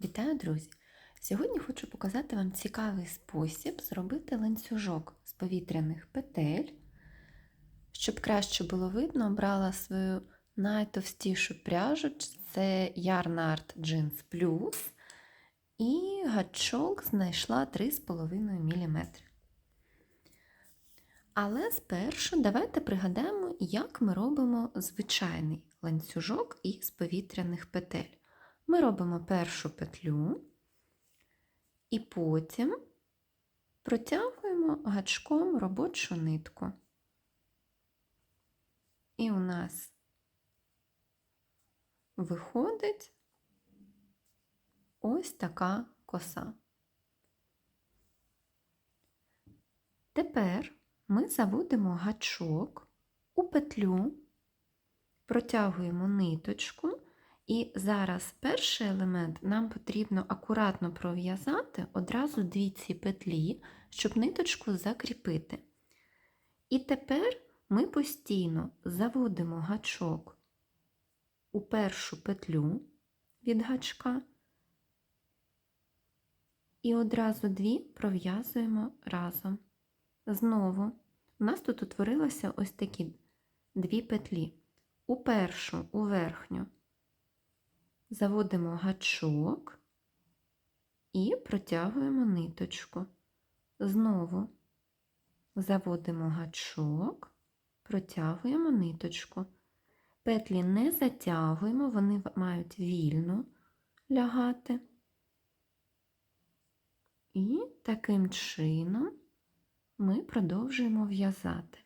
Вітаю, друзі! Сьогодні хочу показати вам цікавий спосіб зробити ланцюжок з повітряних петель. Щоб краще було видно, обрала свою найтовстішу пряжу це Yarn Art Jeans Plus і гачок знайшла 3,5 мм. Але спершу давайте пригадаємо, як ми робимо звичайний ланцюжок із повітряних петель. Ми робимо першу петлю і потім протягуємо гачком робочу нитку. І у нас виходить ось така коса. Тепер ми заводимо гачок у петлю, протягуємо ниточку. І зараз перший елемент нам потрібно акуратно пров'язати одразу дві ці петлі, щоб ниточку закріпити. І тепер ми постійно заводимо гачок у першу петлю від гачка і одразу дві пров'язуємо разом. Знову у нас тут утворилося ось такі дві петлі. У першу, у верхню заводимо гачок і протягуємо ниточку. Знову заводимо гачок, протягуємо ниточку. Петлі не затягуємо, вони мають вільно лягати. І таким чином ми продовжуємо в'язати.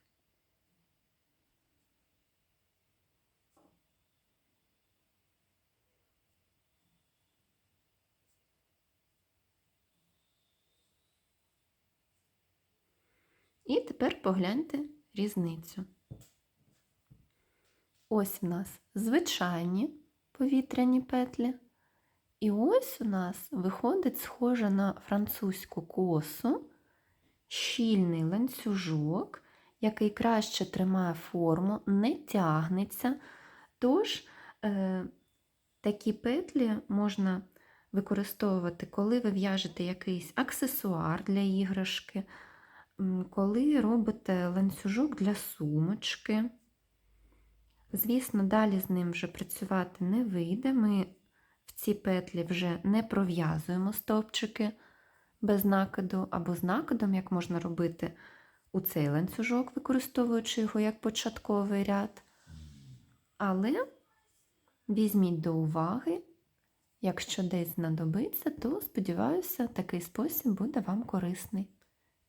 І тепер погляньте різницю. Ось у нас звичайні повітряні петлі. І ось у нас виходить схоже на французьку косу, щільний ланцюжок, який краще тримає форму, не тягнеться. Тож е, такі петлі можна використовувати, коли ви в'яжете якийсь аксесуар для іграшки коли робите ланцюжок для сумочки. Звісно, далі з ним вже працювати не вийде. Ми в ці петлі вже не пров'язуємо стовпчики без накиду, або з накидом, як можна робити у цей ланцюжок, використовуючи його як початковий ряд. Але візьміть до уваги, якщо десь знадобиться, то, сподіваюся, такий спосіб буде вам корисний.